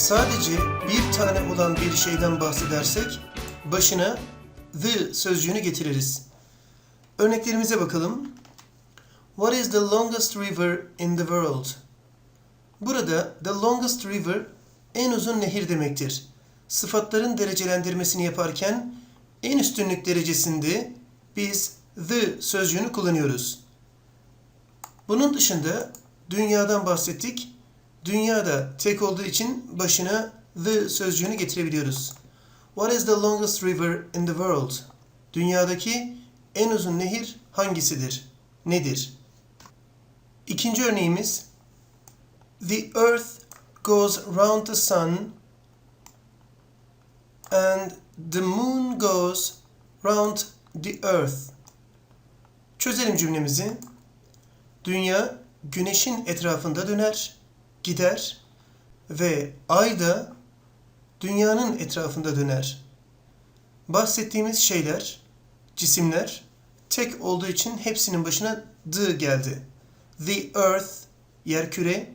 Sadece bir tane olan bir şeyden bahsedersek başına the sözcüğünü getiririz. Örneklerimize bakalım. What is the longest river in the world? Burada the longest river en uzun nehir demektir. Sıfatların derecelendirmesini yaparken en üstünlük derecesinde biz the sözcüğünü kullanıyoruz. Bunun dışında dünyadan bahsettik. Dünyada tek olduğu için başına the sözcüğünü getirebiliyoruz. What is the longest river in the world? Dünyadaki en uzun nehir hangisidir? Nedir? İkinci örneğimiz The earth goes round the sun and the moon goes round the earth. Çözelim cümlemizi. Dünya güneşin etrafında döner, gider ve ay da dünyanın etrafında döner. Bahsettiğimiz şeyler, cisimler tek olduğu için hepsinin başına the geldi. The earth, yerküre,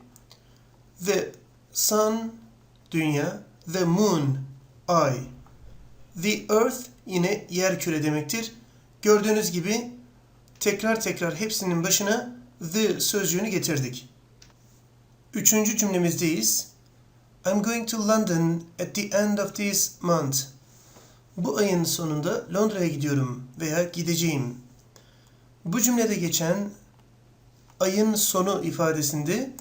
the sun, dünya, the moon, ay. The earth yine yerküre demektir. Gördüğünüz gibi tekrar tekrar hepsinin başına the sözcüğünü getirdik. Üçüncü cümlemizdeyiz. I'm going to London at the end of this month. Bu ayın sonunda Londra'ya gidiyorum veya gideceğim. Bu cümlede geçen ayın sonu ifadesinde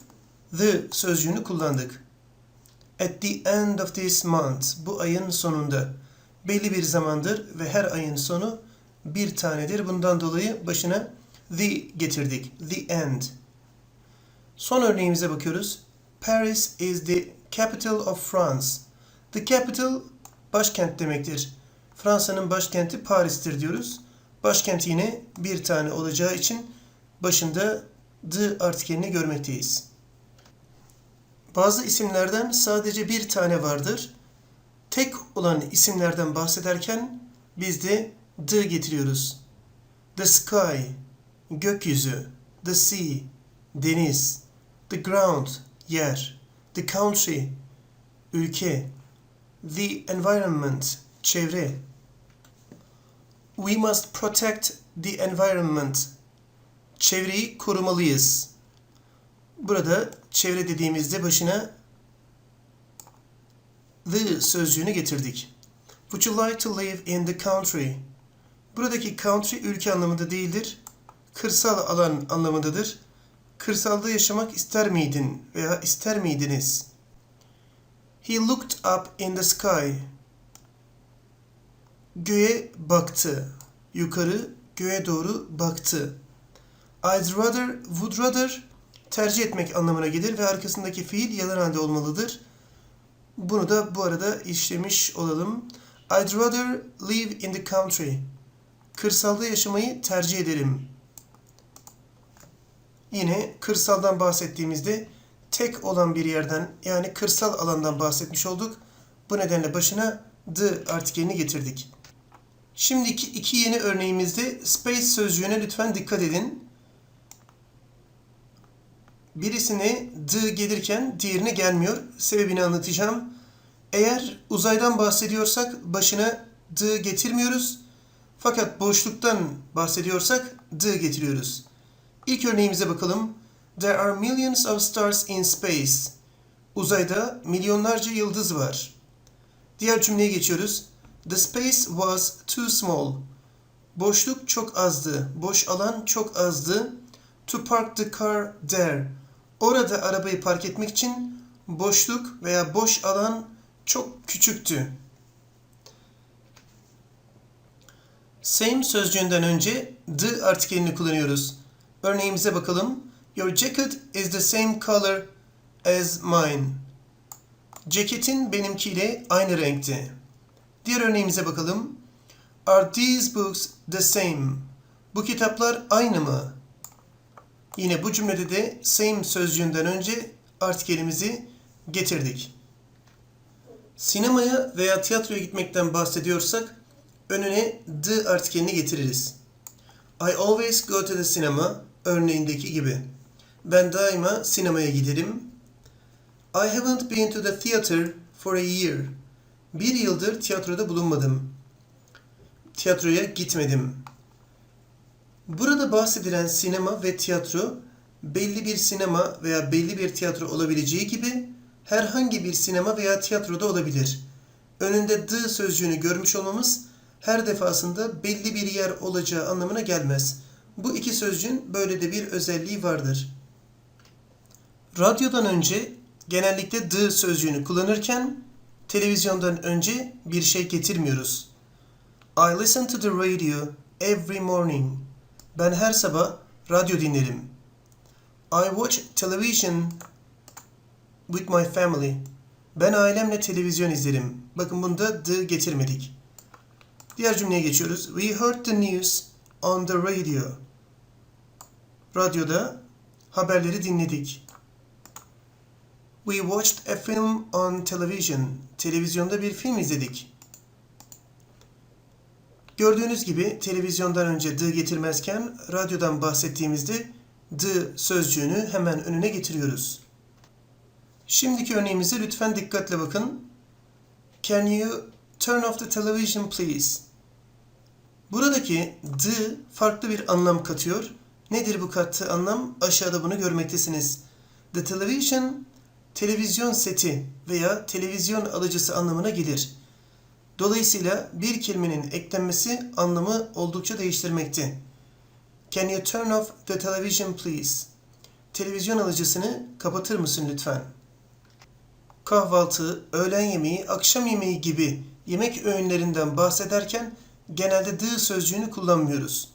the sözcüğünü kullandık. At the end of this month, bu ayın sonunda. Belli bir zamandır ve her ayın sonu bir tanedir. Bundan dolayı başına the getirdik. The end. Son örneğimize bakıyoruz. Paris is the capital of France. The capital başkent demektir. Fransa'nın başkenti Paris'tir diyoruz. Başkent yine bir tane olacağı için başında the artikelini görmekteyiz. Bazı isimlerden sadece bir tane vardır. Tek olan isimlerden bahsederken biz de the getiriyoruz. The sky, gökyüzü, the sea, deniz, the ground, yer, the country, ülke, the environment, çevre. We must protect the environment. Çevreyi korumalıyız. Burada çevre dediğimizde başına the sözcüğünü getirdik. Would you like to live in the country? Buradaki country ülke anlamında değildir. Kırsal alan anlamındadır. Kırsalda yaşamak ister miydin veya ister miydiniz? He looked up in the sky. Göğe baktı. Yukarı göğe doğru baktı. I'd rather, would rather tercih etmek anlamına gelir ve arkasındaki fiil yalan halde olmalıdır. Bunu da bu arada işlemiş olalım. I'd rather live in the country. Kırsalda yaşamayı tercih ederim. Yine kırsaldan bahsettiğimizde tek olan bir yerden yani kırsal alandan bahsetmiş olduk. Bu nedenle başına the artikelini getirdik. Şimdiki iki yeni örneğimizde space sözcüğüne lütfen dikkat edin. Birisine the gelirken diğerine gelmiyor. Sebebini anlatacağım. Eğer uzaydan bahsediyorsak başına the getirmiyoruz. Fakat boşluktan bahsediyorsak the getiriyoruz. İlk örneğimize bakalım. There are millions of stars in space. Uzayda milyonlarca yıldız var. Diğer cümleye geçiyoruz. The space was too small. Boşluk çok azdı. Boş alan çok azdı. To park the car there. Orada arabayı park etmek için boşluk veya boş alan çok küçüktü. Same sözcüğünden önce the artikelini kullanıyoruz. Örneğimize bakalım. Your jacket is the same color as mine. Ceketin benimkiyle aynı renkti. Diğer örneğimize bakalım. Are these books the same? Bu kitaplar aynı mı? Yine bu cümlede de same sözcüğünden önce artikelimizi getirdik. Sinemaya veya tiyatroya gitmekten bahsediyorsak önüne the artikelini getiririz. I always go to the cinema örneğindeki gibi. Ben daima sinemaya giderim. I haven't been to the theater for a year. Bir yıldır tiyatroda bulunmadım. Tiyatroya gitmedim. Burada bahsedilen sinema ve tiyatro belli bir sinema veya belli bir tiyatro olabileceği gibi herhangi bir sinema veya tiyatroda olabilir. Önünde the sözcüğünü görmüş olmamız her defasında belli bir yer olacağı anlamına gelmez. Bu iki sözcüğün böyle de bir özelliği vardır. Radyodan önce genellikle the sözcüğünü kullanırken televizyondan önce bir şey getirmiyoruz. I listen to the radio every morning. Ben her sabah radyo dinlerim. I watch television with my family. Ben ailemle televizyon izlerim. Bakın bunda the getirmedik. Diğer cümleye geçiyoruz. We heard the news on the radio. Radyoda haberleri dinledik. We watched a film on television. Televizyonda bir film izledik. Gördüğünüz gibi televizyondan önce the getirmezken radyodan bahsettiğimizde the sözcüğünü hemen önüne getiriyoruz. Şimdiki örneğimize lütfen dikkatle bakın. Can you turn off the television please? Buradaki the farklı bir anlam katıyor. Nedir bu kattığı anlam? Aşağıda bunu görmektesiniz. The television televizyon seti veya televizyon alıcısı anlamına gelir. Dolayısıyla bir kelimenin eklenmesi anlamı oldukça değiştirmekte. Can you turn off the television please? Televizyon alıcısını kapatır mısın lütfen? Kahvaltı, öğlen yemeği, akşam yemeği gibi yemek öğünlerinden bahsederken genelde the sözcüğünü kullanmıyoruz.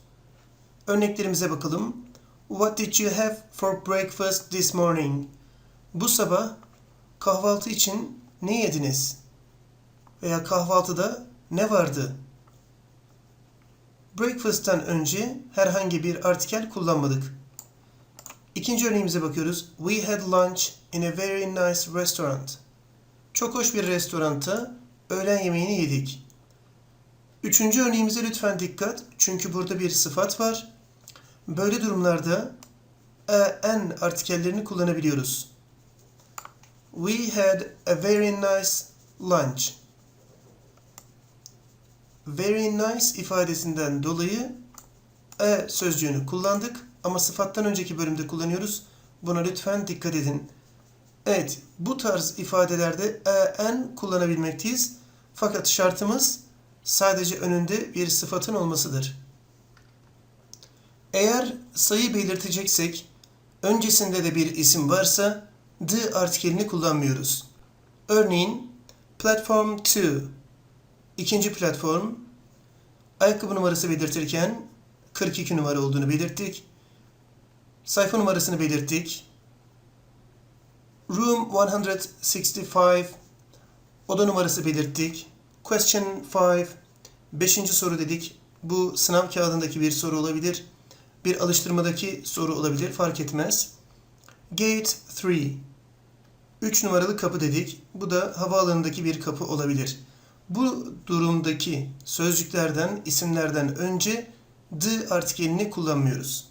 Örneklerimize bakalım. What did you have for breakfast this morning? Bu sabah kahvaltı için ne yediniz? Veya kahvaltıda ne vardı? Breakfast'tan önce herhangi bir artikel kullanmadık. İkinci örneğimize bakıyoruz. We had lunch in a very nice restaurant. Çok hoş bir restoranda öğlen yemeğini yedik. Üçüncü örneğimize lütfen dikkat. Çünkü burada bir sıfat var. Böyle durumlarda a, an artikellerini kullanabiliyoruz. We had a very nice lunch. Very nice ifadesinden dolayı a sözcüğünü kullandık ama sıfattan önceki bölümde kullanıyoruz. Buna lütfen dikkat edin. Evet, bu tarz ifadelerde a, an kullanabilmekteyiz. Fakat şartımız sadece önünde bir sıfatın olmasıdır. Eğer sayı belirteceksek, öncesinde de bir isim varsa the artikelini kullanmıyoruz. Örneğin platform 2, ikinci platform, ayakkabı numarası belirtirken 42 numara olduğunu belirttik. Sayfa numarasını belirttik. Room 165, oda numarası belirttik. Question 5, beşinci soru dedik. Bu sınav kağıdındaki bir soru olabilir. Bir alıştırmadaki soru olabilir, fark etmez. Gate 3, 3 numaralı kapı dedik. Bu da havaalanındaki bir kapı olabilir. Bu durumdaki sözcüklerden, isimlerden önce the artikelini kullanmıyoruz.